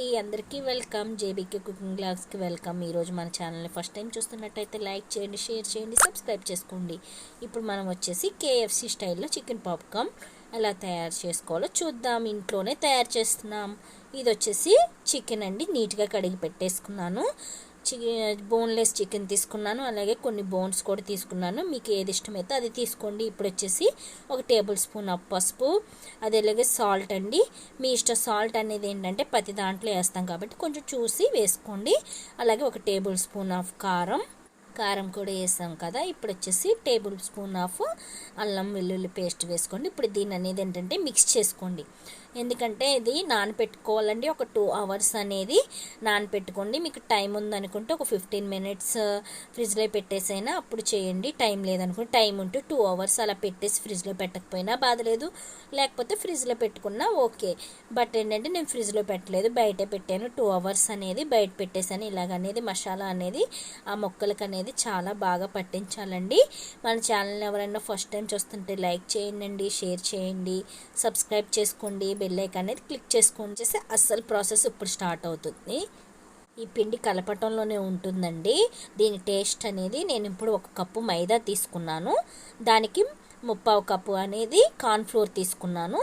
అండి. అందరికీ welcome. JBK cooking బ్లాగ్స్కి వెల్కమ్. ఈరోజు మన ఛానల్ని ఫస్ట్ టైం చూస్తున్నట్టయితే లైక్ చేయండి షేర్ చేయండి సబ్స్క్రైబ్ చేసుకోండి. ఇప్పుడు మనం వచ్చేసి కేఎఫ్సి స్టైల్లో చికెన్ పాప్కార్న్ ఎలా తయారు చేసుకోవాలో చూద్దాం. ఇంట్లోనే తయారు చేస్తున్నాం. ఇది వచ్చేసి చికెన్ అండి. నీట్గా కడిగి పెట్టేసుకున్నాను. చికెన్ బోన్లెస్ చికెన్ తీసుకున్నాను. అలాగే కొన్ని బోన్స్ కూడా తీసుకున్నాను. మీకు ఏది ఇష్టమైతే అది తీసుకోండి. ఇప్పుడు వచ్చేసి ఒక టేబుల్ స్పూన్ ఆఫ్ పసుపు అది అలాగే సాల్ట్ అండి. మీ ఇష్టం సాల్ట్ అనేది ఏంటంటే ప్రతి దాంట్లో వేస్తాం కాబట్టి కొంచెం చూసి వేసుకోండి. అలాగే ఒక టేబుల్ స్పూన్ ఆఫ్ కారం కారం కూడా వేసాం కదా. ఇప్పుడు వచ్చేసి టేబుల్ స్పూన్ ఆఫ్ అల్లం వెల్లుల్లి పేస్ట్ వేసుకోండి. ఇప్పుడు దీని అనేది ఏంటంటే మిక్స్ చేసుకోండి. ఎందుకంటే ఇది నానపెట్టుకోవాలండి ఒక టూ అవర్స్ అనేది నానపెట్టుకోండి. మీకు టైం ఉందనుకుంటే ఒక ఫిఫ్టీన్ మినిట్స్ ఫ్రిడ్జ్లో పెట్టేసైనా అప్పుడు చేయండి. టైం లేదనుకుంటే టైం ఉంటే టూ అవర్స్ అలా పెట్టేసి ఫ్రిడ్జ్లో పెట్టకపోయినా బాధలేదు. లేకపోతే ఫ్రిడ్జ్లో పెట్టుకున్నా ఓకే. బట్ ఏంటంటే నేను ఫ్రిడ్జ్లో పెట్టలేదు. బయటే పెట్టాను. టూ అవర్స్ అనేది బయట పెట్టేసాను. ఇలాగ అనేది మసాలా అనేది ఆ మొక్కలకు అనేది చాలా బాగా పట్టించాలండి. మన ఛానల్ ఎవరైనా ఫస్ట్ టైం చూస్తుంటే లైక్ చేయండి షేర్ చేయండి సబ్స్క్రైబ్ చేసుకోండి. బెల్ ఐకాన్ అనేది క్లిక్ చేసుకొని చేస్తే అస్సలు ప్రాసెస్ ఇప్పుడు స్టార్ట్ అవుతుంది. ఈ పిండి కలపటంలోనే ఉంటుందండి. దీని టేస్ట్ అనేది నేను ఇప్పుడు ఒక కప్పు మైదా తీసుకున్నాను. దానికి ముప్పావు కప్పు అనేది కార్న్ఫ్లోర్ తీసుకున్నాను.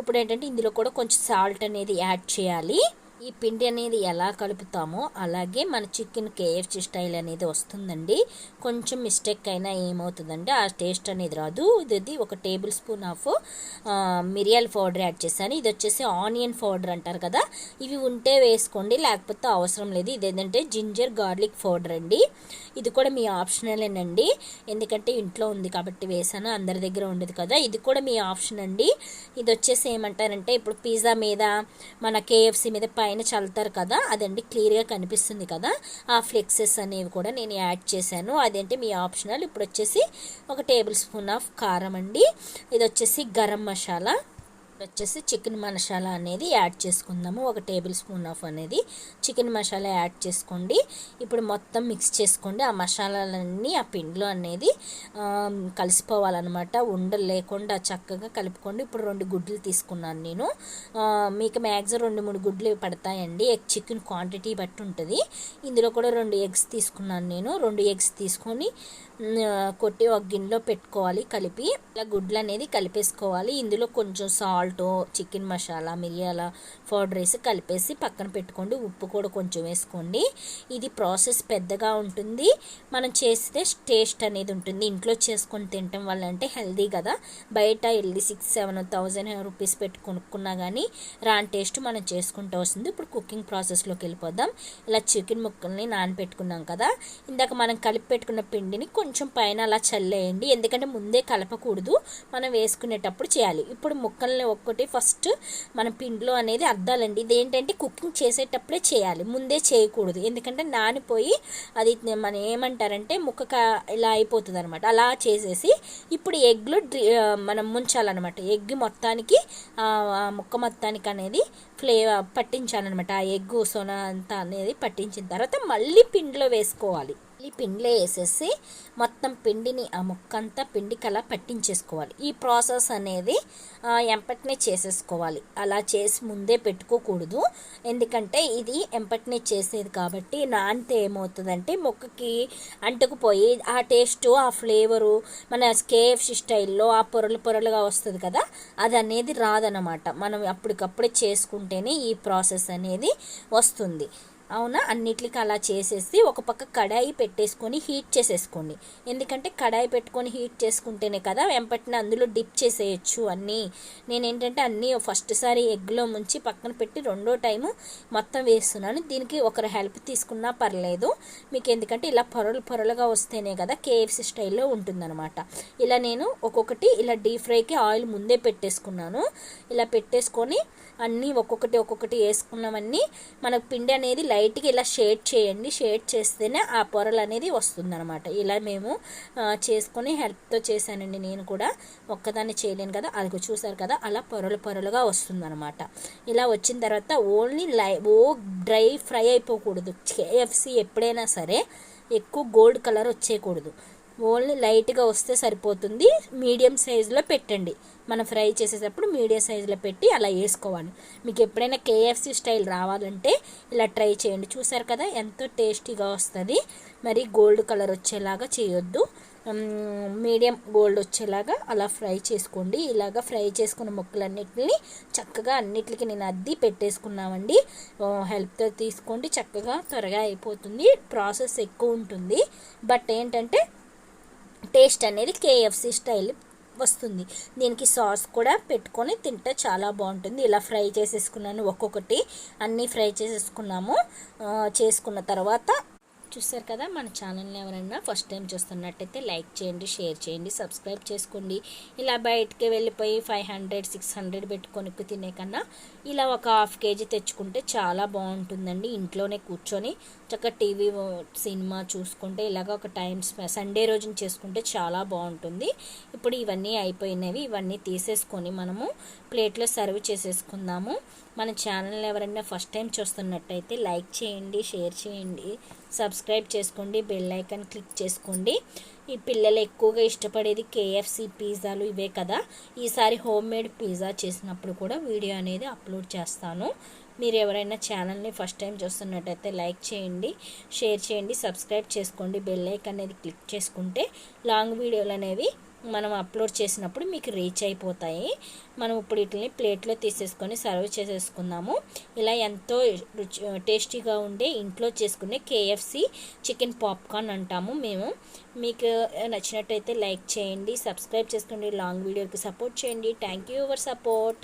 ఇప్పుడు ఏంటంటే ఇందులో కూడా కొంచెం సాల్ట్ అనేది యాడ్ చేయాలి. ఈ పిండి అనేది ఎలా కలుపుతామో అలాగే మన చికెన్ కేఎఫ్సి స్టైల్ అనేది వస్తుందండి. కొంచెం మిస్టేక్ అయినా ఏమవుతుందంటే ఆ టేస్ట్ అనేది రాదు. ఇది ఒక టేబుల్ స్పూన్ ఆఫ్ మిరియాల పౌడర్ యాడ్ చేశాను. ఇది వచ్చేసి ఆనియన్ పౌడర్ అంటారు కదా. ఇవి ఉంటే వేసుకోండి లేకపోతే అవసరం లేదు. ఇది ఏంటంటే జింజర్ గార్లిక్ పౌడర్ అండి. ఇది కూడా మీ ఆప్షనలేనండి. ఎందుకంటే ఇంట్లో ఉంది కాబట్టి వేసాను అందరి దగ్గర ఉండదు కదా. ఇది కూడా మీ ఆప్షన్ అండి. ఇది వచ్చేసి ఏమంటారంటే ఇప్పుడు పిజ్జా మీద మన కేఎఫ్సి మీద పైన చల్లుతారు కదా అదండి క్లియర్గా కనిపిస్తుంది కదా. ఆ ఫ్లెక్సెస్ అనేవి కూడా నేను యాడ్ చేశాను. అదేంటి మీ ఆప్షనల్? ఇప్పుడు వచ్చేసి ఒక టేబుల్ స్పూన్ ఆఫ్ కారం అండి. ఇది వచ్చేసి గరం మసాలా. వచ్చేసి చికెన్ మసాలా అనేది యాడ్ చేసుకుందాము. ఒక టేబుల్ స్పూన్ ఆఫ్ అనేది చికెన్ మసాలా యాడ్ చేసుకోండి. ఇప్పుడు మొత్తం మిక్స్ చేసుకోండి. ఆ మసాలాలన్నీ ఆ పిండిలో అనేది కలిసిపోవాలన్నమాట. ఉండలు లేకుండా చక్కగా కలుపుకోండి. ఇప్పుడు రెండు గుడ్లు తీసుకున్నాను నేను. మీకు మ్యాక్సిమం రెండు మూడు గుడ్లు పడతాయండి. ఎగ్ చికెన్ క్వాంటిటీ బట్టి ఉంటుంది. ఇందులో కూడా రెండు ఎగ్స్ తీసుకున్నాను నేను. రెండు ఎగ్స్ తీసుకొని కొట్టి ఒక గిన్నెలో పెట్టుకోవాలి. కలిపి ఇలా గుడ్లు అనేది కలిపేసుకోవాలి. ఇందులో కొంచెం సాల్ట్ చికెన్ మసాలా మిరియాల పౌడర్ వేసి కలిపేసి పక్కన పెట్టుకోండి. ఉప్పు కూడా కొంచెం వేసుకోండి. ఇది ప్రాసెస్ పెద్దగా ఉంటుంది. మనం చేస్తే టేస్ట్ అనేది ఉంటుంది. ఇంట్లో చేసుకొని తినటం వల్ల అంటే హెల్దీ కదా. బయట వెళ్ళి సిక్స్ సెవెన్ థౌజండ్ రూపీస్ పెట్టి కొనుక్కున్నా కానీ రాని టేస్ట్ మనం చేసుకుంటూ వస్తుంది. ఇప్పుడు కుకింగ్ ప్రాసెస్లోకి వెళ్ళిపోదాం. ఇలా చికెన్ ముక్కల్ని నానబెట్టుకున్నాం కదా. ఇందాక మనం కలిపి పెట్టుకున్న పిండిని కొంచెం పైన అలా చల్లేయండి. ఎందుకంటే ముందే కలపకూడదు. మనం వేసుకునేటప్పుడు చేయాలి. ఇప్పుడు ముక్కల్ని ఒక్కటి ఫస్ట్ మన పిండిలో అనేది అద్దాలండి. ఇదేంటంటే కుకింగ్ చేసేటప్పుడే చేయాలి. ముందే చేయకూడదు. ఎందుకంటే నానిపోయి అది మనం ఏమంటారంటే ముక్క ఇలా అయిపోతుంది అనమాట అలా చేసేసి ఇప్పుడు ఎగ్లో మనం ముంచాలన్నమాట. ఎగ్ మొత్తానికి ముక్క మొత్తానికి అనేది ఫ్లేవర్ పట్టించాలన్నమాట. ఆ ఎగ్ సొన అంతా అనేది పట్టించిన తర్వాత మళ్ళీ పిండిలో వేసుకోవాలి. ఈ పిండిలో వేసేసి మొత్తం పిండిని ఆ ముక్కంతా పిండికి అలా పట్టించేసుకోవాలి. ఈ ప్రాసెస్ అనేది ఎంపటినే చేసేసుకోవాలి. అలా చేసి ముందే పెట్టుకోకూడదు. ఎందుకంటే ఇది ఎంపటినే చేసేది కాబట్టి నానితే ఏమవుతుందంటే ముక్కకి అంటుకుపోయి ఆ టేస్ట్ ఆ ఫ్లేవరు మన కేఎఫ్సి స్టైల్లో ఆ పొరలు పొరలుగా వస్తుంది కదా అది అనేది రాదనమాట మనం అప్పటికప్పుడే చేసుకుంటేనే ఈ ప్రాసెస్ అనేది వస్తుంది. అవునా? అన్నిటికి అలా చేసేసి ఒక పక్క కడాయి పెట్టేసుకొని హీట్ చేసేసుకోండి. ఎందుకంటే కడాయి పెట్టుకొని హీట్ చేసుకుంటేనే కదా వెంపటిన అందులో డిప్ చేసేయచ్చు అన్నీ. నేను ఏంటంటే అన్నీ ఫస్ట్ సారి ఎగ్లో ముంచి పక్కన పెట్టి రెండో టైము మొత్తం వేస్తున్నాను. దీనికి ఒకరు హెల్ప్ తీసుకున్నా పర్లేదు. మీకు ఎందుకంటే ఇలా పొరలు పొరలుగా వస్తేనే కదా కేఎఫ్సి స్టైల్లో ఉంటుందన్నమాట. ఇలా నేను ఒక్కొక్కటి ఇలా డీప్ ఫ్రైకి ఆయిల్ ముందే పెట్టేసుకున్నాను. ఇలా పెట్టేసుకొని అన్నీ ఒక్కొక్కటి ఒక్కొక్కటి వేసుకున్నామన్నీ మనకు పిండి అనేది లైట్గా ఇలా షేడ్ చేయండి. షేడ్ చేస్తేనే ఆ పొరలు అనేది వస్తుందన్నమాట. ఇలా మేము చేసుకుని హెల్ప్తో చేశానండి నేను కూడా. ఒక్కదాన్ని చేయలేను కదా. అది చూసారు కదా అలా పొరలు పొరలుగా వస్తుందన్నమాట. ఇలా వచ్చిన తర్వాత ఓన్లీ లై ఓ డ్రై ఫ్రై అయిపోకూడదు. కేఎఫ్సి ఎప్పుడైనా సరే ఎక్కువ గోల్డ్ కలర్ వచ్చేయకూడదు. ఓన్లీ లైట్గా వస్తే సరిపోతుంది. మీడియం సైజులో పెట్టండి. మనం ఫ్రై చేసేటప్పుడు మీడియం సైజులో పెట్టి అలా వేసుకోవాలి. మీకు ఎప్పుడైనా కేఎఫ్సి స్టైల్ రావాలంటే ఇలా ట్రై చేయండి. చూసారు కదా ఎంతో టేస్టీగా వస్తుంది. మరి గోల్డ్ కలర్ వచ్చేలాగా చేయొద్దు. మీడియం గోల్డ్ వచ్చేలాగా అలా ఫ్రై చేసుకోండి. ఇలాగ ఫ్రై చేసుకున్న ముక్కలన్నిటిని చక్కగా అన్నిటికి నేను అద్ది పెట్టేసుకున్నామండి. హెల్ప్తో తీసుకోండి. చక్కగా త్వరగా అయిపోతుంది. ప్రాసెస్ ఎక్కువ ఉంటుంది. బట్ ఏంటంటే టేస్ట్ అనేది కేఎఫ్సి స్టైల్ వస్తుంది. దీనికి సాస్ కూడా పెట్టుకొని తింటే చాలా బాగుంటుంది. ఇలా ఫ్రై చేసేసుకున్నాను ఒక్కొక్కటి. అన్నీ ఫ్రై చేసేసుకున్నాము. చేసుకున్న తర్వాత చూస్తారు కదా మన ఛానల్ని ఎవరైనా ఫస్ట్ టైం చూస్తున్నట్టయితే లైక్ చేయండి షేర్ చేయండి సబ్స్క్రైబ్ చేసుకోండి. ఇలా బయటికి వెళ్ళిపోయి ఫైవ్ హండ్రెడ్ సిక్స్ హండ్రెడ్ పెట్టుకొని తినే కన్నా ఇలా ఒక హాఫ్ కేజీ తెచ్చుకుంటే చాలా బాగుంటుందండి ఇంట్లోనే కూర్చొని. చక్కగా టీవీ సినిమా చూసుకుంటే ఇలాగ ఒక టైం సండే రోజున చేసుకుంటే చాలా బాగుంటుంది. ఇప్పుడు ఇవన్నీ అయిపోయినవి ఇవన్నీ తీసేసుకొని మనము ప్లేట్లో సర్వ్ చేసేసుకుందాము. మన ఛానల్ ఎవరైనా ఫస్ట్ టైం చూస్తున్నట్టయితే లైక్ చేయండి షేర్ చేయండి. సబ్స్క్రైబ్ చేసుకోండి బెల్ ఐకాన్ క్లిక్ చేసుకోండి. ఈ పిల్లలు ఎక్కువగా ఇష్టపడేది కేఎఫ్సి పిజ్జాలు ఇవే కదా. ఈసారి హోమ్ మేడ్ పిజ్జా చేసినప్పుడు కూడా వీడియో అనేది అప్లోడ్ చేస్తాను. మీరు ఎవరైనా ఛానల్ని ఫస్ట్ టైం చూస్తున్నట్టయితే లైక్ చేయండి షేర్ చేయండి సబ్స్క్రైబ్ చేసుకోండి బెల్ ఐకాన్ అనేది క్లిక్ చేసుకుంటే లాంగ్ వీడియోలు అనేవి మనం అప్లోడ్ చేసినప్పుడు మీకు రీచ్ అయిపోతాయి. మనం ఇప్పుడు వీటిని ప్లేట్లో తీసేసుకొని సర్వ్ చేసేసుకుందాము. ఇలా ఎంతో రుచి టేస్టీగా ఉండే ఇంట్లో చేసుకునే కేఎఫ్సి చికెన్ పాప్కార్న్ అంటాము మేము. మీకు నచ్చినట్టయితే లైక్ చేయండి సబ్స్క్రైబ్ చేసుకోండి లాంగ్ వీడియోకి సపోర్ట్ చేయండి. Thank you your support